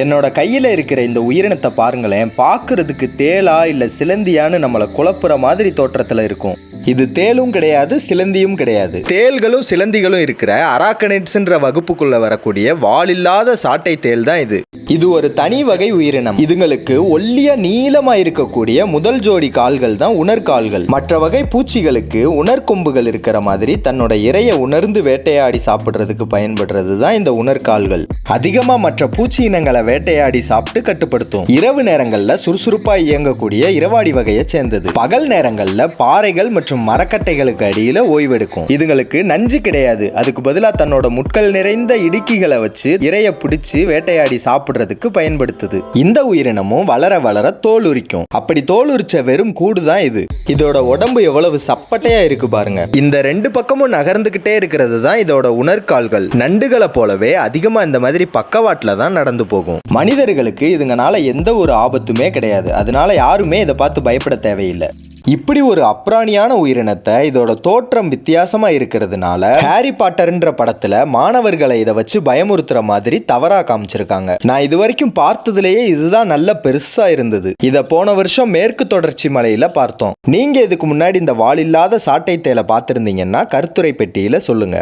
என்னோட கையில் இருக்கிற இந்த உயிரினத்தை பாருங்களேன். பார்க்கறதுக்கு தேளா இல்லை சிலந்தியான்னு நம்மளை குழப்புற மாதிரி தோற்றத்தில் இருக்கும். இது தேலும் கிடையாது சிலந்தியும் கிடையாது. தேள்களும் சிலந்திகளும் இருக்கிற அராக்கனைட்ஸ்ன்ற வகுப்புக்குள்ள வரக்கூடிய வாலில்லாத சாட்டை தேள் தான் இது. இது ஒரு தனி வகை உயிரினம். இதுங்களுக்கு ஒல்லிய நீளமா இருக்கக்கூடிய முதல் ஜோடி கால்கள் தான் உணர்கால்கள். மற்ற வகை பூச்சிகளுக்கு உணர்கொம்புகள் இருக்கிற மாதிரி தன்னோட இரையை உணர்ந்து வேட்டையாடி சாப்பிடுறதுக்கு பயன்படுறது தான் இந்த உணர்கால்கள். அதிகமா மற்ற பூச்சி இனங்களை வேட்டையாடி சாப்பிட்டு கட்டுப்படுத்தும். இரவு நேரங்கள்ல சுறுசுறுப்பா இயங்கக்கூடிய இரவாடி வகையை சேர்ந்தது. பகல் நேரங்கள்ல பாறைகள் மற்றும் மரக்கட்டைகளுக்கு அடியில ஓய்வெடுக்கும். இதுங்களுக்கு நஞ்சு கிடையாது. அதுக்கு பதிலாக தன்னோட முட்கள் நிறைந்த இடுக்கிகளை வச்சு இறைய பிடிச்சு வேட்டையாடி சாப்பிடுறதுக்கு பயன்படுத்துது. இந்த உயிரினமும் வளர வளர தோல் உரிக்கும். அப்படி தோல் உரிச்ச வெறும் கூடு தான் இது. இதோட உடம்பு எவ்வளவு சப்பட்டையா இருக்கு பாருங்க. இந்த ரெண்டு பக்கமும் நகர்ந்துகிட்டே இருக்கிறது தான் இதோட உணர்கால்கள். நண்டுகளை போலவே அதிகமா இந்த மாதிரி பக்கவாட்டில் தான் நடந்து போகும். மனிதர்களுக்கு இதுங்கனால எந்த ஒரு ஆபத்துமே கிடையாது. அதனால யாருமே இதை பார்த்து பயப்பட தேவையில்லை. இப்படி ஒரு அப்ராணியான உயிரினத்தை இதோட தோற்றம் வித்தியாசமா இருக்கிறதுனால ஹாரி பாட்டர்ன்ற படத்துல மாணவர்களை இதை வச்சு பயமுறுத்துற மாதிரி தவறா காமிச்சிருக்காங்க. நான் இது வரைக்கும் பார்த்ததுலயே இதுதான் நல்ல பெருசா இருந்தது. இத போன வருஷம் மேற்கு தொடர்ச்சி மலையில பார்த்தோம். நீங்க இதுக்கு முன்னாடி இந்த வாலில்லாத சாட்டை தேலை பார்த்திருந்தீங்கன்னா கருத்துரை பெட்டியில சொல்லுங்க.